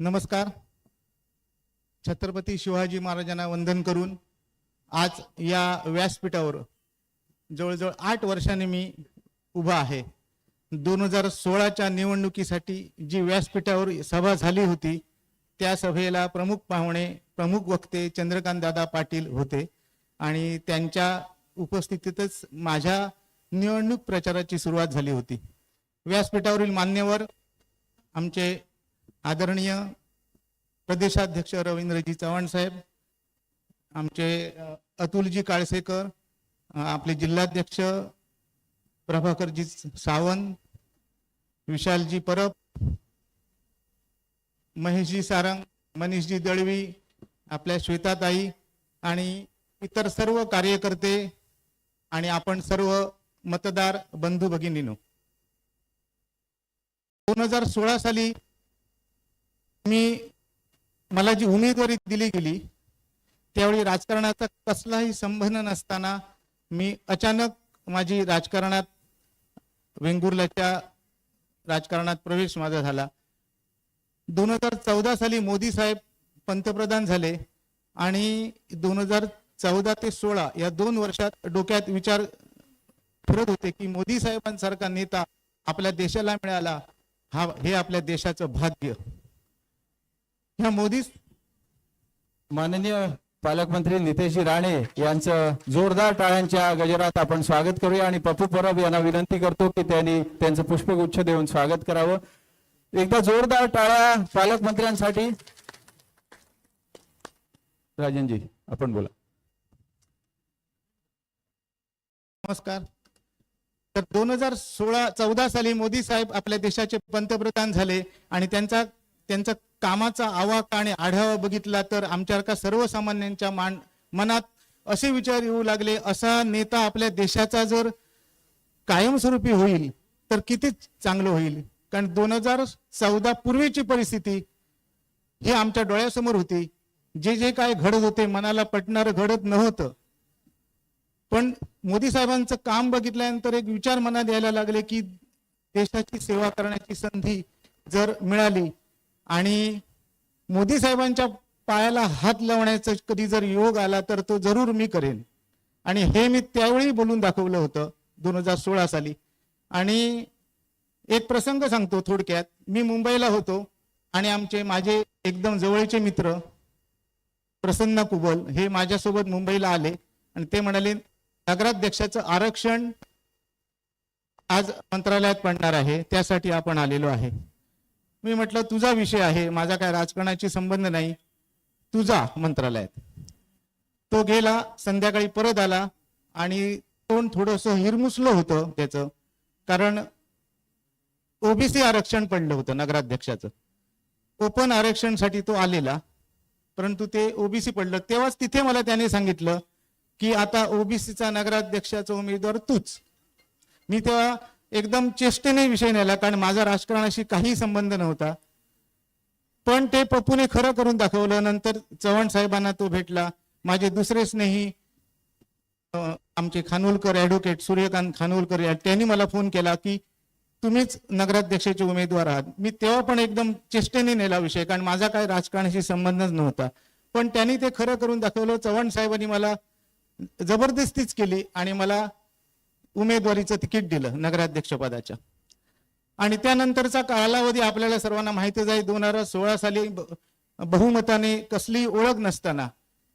नमस्कार. छत्रपती शिवाजी महाराजांना वंदन करून आज या व्यासपीठावर जवळजवळ आठ वर्षाने मी उभा आहे. दोन हजार सोळाच्या निवडणुकीसाठी जी व्यासपीठावर सभा झाली होती त्या सभेला प्रमुख पाहुणे प्रमुख वक्ते चंद्रकांत दादा पाटील होते आणि त्यांच्या उपस्थितीतच माझ्या निवडणूक प्रचाराची सुरुवात झाली होती. व्यासपीठावरील मान्यवर आमचे आदरणीय प्रदेशाध्यक्ष रवींद्रजी चव्हाण साहेब आमचे अतुलजी काळसेकर आपले जिल्हाध्यक्ष प्रभाकरजी सावंत विशालजी परब महेशजी सारंग मनीषजी दळवी आपल्या श्वेताताई आणि इतर सर्व कार्यकर्ते आणि आपण सर्व मतदार बंधू भगिनीनो. दोन हजार सोळा साली मी मला जी उमेदवारी दिली गेली त्यावेळी राजकारणाचा कसलाही संबंध नसताना मी अचानक माझी राजकारणात वेंगुर्ल्याच्या राजकारणात प्रवेश माझा झाला. दोन हजार चौदा साली मोदी साहेब पंतप्रधान झाले आणि दोन हजार चौदा ते सोळा या दोन वर्षात डोक्यात विचार फिरत होते की मोदी साहेबांसारखा नेता आपल्या देशाला मिळाला हा हे आपल्या देशाचं भाग्य. ह्या मोदी माननीय पालकमंत्री नितेशजी राणे यांचं जोरदार टाळ्यांच्या गजरात आपण स्वागत करूया आणि पप्पू परब यांना विनंती करतो की त्यांनी त्यांचं पुष्पगुच्छ देऊन स्वागत करावं. एकदा जोरदार टाळ्या पालकमंत्र्यांसाठी. राजनजी आपण बोला. नमस्कार. तर दोन हजार सोळा चौदा साली मोदी साहेब आपल्या देशाचे पंतप्रधान झाले आणि त्यांचा त्यांचा कामाचा आवाका आणि आढावा बघितला तर आमच्यासारखा सर्वसामान्यांच्या मान मनात असे विचार येऊ लागले असा नेता आपल्या देशाचा जर कायमस्वरूपी होईल तर किती चांगलं होईल? कारण दोन हजार चौदा पूर्वीची परिस्थिती हे आमच्या डोळ्यासमोर होती. जे जे काय घडत होते मनाला पटणारं घडत नव्हतं. पण मोदी साहेबांचं काम बघितल्यानंतर एक विचार मनात यायला लागले की देशाची सेवा करण्याची संधी जर मिळाली आणि मोदी साहेबांच्या पायाला हात लावण्याचा कधी जर योग आला तर तो जरूर मी करेन. आणि हे मी त्यावेळी बोलून दाखवलं होतं दोन हजार सोळा साली. आणि एक प्रसंग सांगतो थोडक्यात. मी मुंबईला होतो आणि आमचे माझे एकदम जवळचे मित्र प्रसन्न कुबल हे माझ्यासोबत मुंबईला आले आणि ते म्हणाले नगराध्यक्षाचं आरक्षण आज मंत्रालयात पडणार आहे त्यासाठी आपण आलेलो आहे. मी म्हटलं तुझा विषय आहे. माझा काय राजकारणाची संबंध नाही. तुझा मंत्रालयात. तो गेला संध्याकाळी परत आला आणि तोंड थोडस हिरमुसलं होतं त्याचं. कारण ओबीसी आरक्षण पडलं होतं नगराध्यक्षाचं. ओपन आरक्षणसाठी तो आलेला. परंतु ते ओबीसी पडलं. तेव्हाच तिथे मला त्याने सांगितलं की आता ओबीसीचा नगराध्यक्षाचा उमेदवार तूच. मी तेव्हा एकदम चेष्टेने विषय नेला कारण माझा राजकारणाशी काही संबंध नव्हता. पण ते पप्पूने खरं करून दाखवलं नंतर चव्हाण साहेबांना तो भेटला. माझे दुसरे स्नेही आमचे खानोलकर ऍडव्होकेट सूर्यकांत खानोलकर त्यांनी मला फोन केला की तुम्हीच नगराध्यक्षाचे उमेदवार आहात. मी तेव्हा पण एकदम चेष्टेने नेला विषय कारण माझा काय राजकारणाशी संबंधच नव्हता. पण त्यांनी ते खरं करून दाखवलं चव्हाण साहेबांनी मला जबरदस्तीच केली आणि मला उमेदवारीचं तिकीट दिलं नगराध्यक्षपदाच्या आणि त्यानंतरचा कालावधी आपल्याला सर्वांना माहितीच आहे दोन हजार सोळा साली बहुमताने कसली ओळख नसताना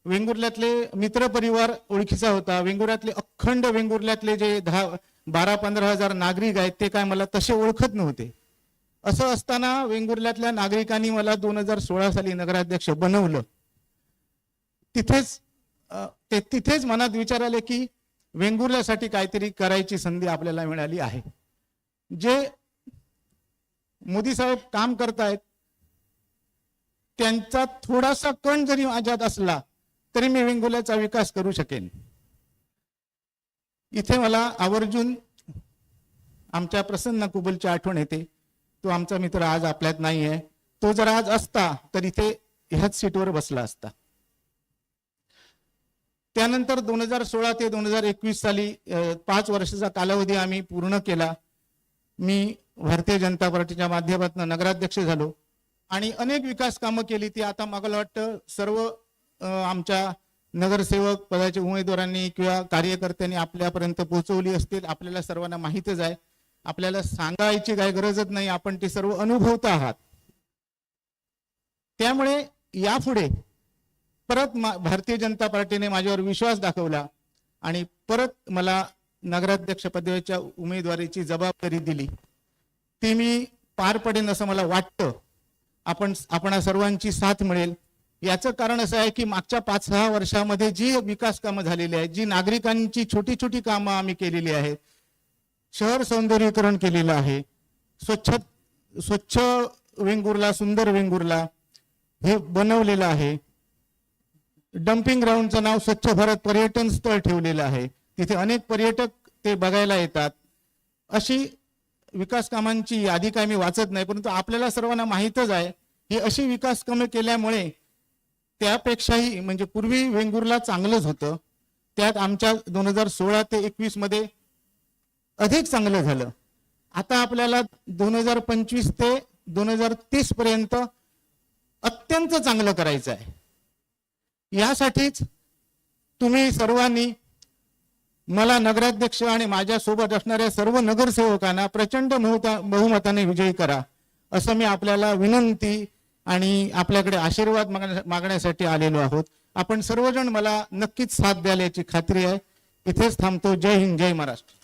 वेंगुर्ल्यातले मित्र परिवार ओळखीचा होता वेंगुर्ल्यातले अखंड वेंगुर्ल्यातले जे दहा बारा पंधरा हजार नागरिक आहेत ते काय मला तसे ओळखत नव्हते. असं असताना वेंगुर्ल्यातल्या नागरिकांनी मला दोन हजार सोळा साली नगराध्यक्ष बनवलं. तिथेच ते तिथेच मनात विचार आले की वेंगुर्ल्यासाठी काहीतरी करायची संधी आपल्याला मिळाली आहे. जे मोदी साहेब काम करतायत त्यांचा थोडासा कण जरी माझ्यात असला तरी मी वेंगुर्ल्याचा विकास करू शकेन. इथे मला आवर्जून आमच्या प्रसन्न कुबलची आठवण येते. तो आमचा मित्र आज आपल्यात नाही आहे तो जर आज असता तर इथे ह्याच सीटवर बसला असता. त्यानंतर दोन हजार सोळा ते दोन हजार एकवीस साली पाच वर्षाचा कालावधी आम्ही पूर्ण केला. मी भारतीय जनता पार्टीच्या माध्यमातून नगराध्यक्ष झालो आणि अनेक विकास कामं केली. ती आता मला वाटतं सर्व आमच्या नगरसेवक पदाच्या उमेदवारांनी किंवा कार्यकर्त्यांनी आपल्यापर्यंत पोहोचवली असतील आपल्याला सर्वांना माहितच आहे. आपल्याला सांगायची काही गरजच नाही आपण ते सर्व अनुभवत आहात. त्यामुळे यापुढे परत मा- भारतीय जनता पार्टीने माझ्यावर विश्वास दाखवला आणि परत मला नगराध्यक्ष पदाच्या उमेदवारीची जबाबदारी दिली. ती मी पार पडेन असं मला वाटतं. आपण आपण सर्वांची साथ मिळेल. याचं कारण असं आहे की मागच्या पाच सहा वर्षामध्ये जी विकास कामं झालेली आहेत जी नागरिकांची छोटी छोटी कामं आम्ही केलेली आहेत शहर सौंदर्यीकरण केलेलं आहे स्वच्छ स्वच्छ वेंगुर्ला सुंदर वेंगुर्ला हे बनवलेलं आहे. डम्पिंग ग्राउंडचं नाव स्वच्छ भारत पर्यटन स्थळ ठेवलेलं आहे. तिथे अनेक पर्यटक ते बघायला येतात. अशी विकास कामांची यादी काय मी वाचत नाही परंतु आपल्याला सर्वांना माहीतच आहे. ही अशी विकास कामे केल्यामुळे त्यापेक्षाही म्हणजे पूर्वी वेंगुर्ला चांगलंच होतं. त्यात आमच्या दोन हजार सोळा ते एकवीसमध्ये अधिक चांगलं झालं. आता आपल्याला दोन हजार पंचवीस ते दोन हजार तीस पर्यंत अत्यंत चांगलं करायचं आहे. यासाठीच तुम्ही सर्वांनी मला नगराध्यक्ष आणि माझ्यासोबत असणाऱ्या सर्व नगरसेवकांना प्रचंड बहुता- बहुमताने विजयी करा असं मी आपल्याला विनंती आणि आपल्याकडे आशीर्वाद मागण्यासाठी आलेलो आहोत. आपण सर्वजण मला नक्कीच साथ द्याल याची खात्री आहे. इथेच थांबतो. जय हिंद. जय महाराष्ट्र.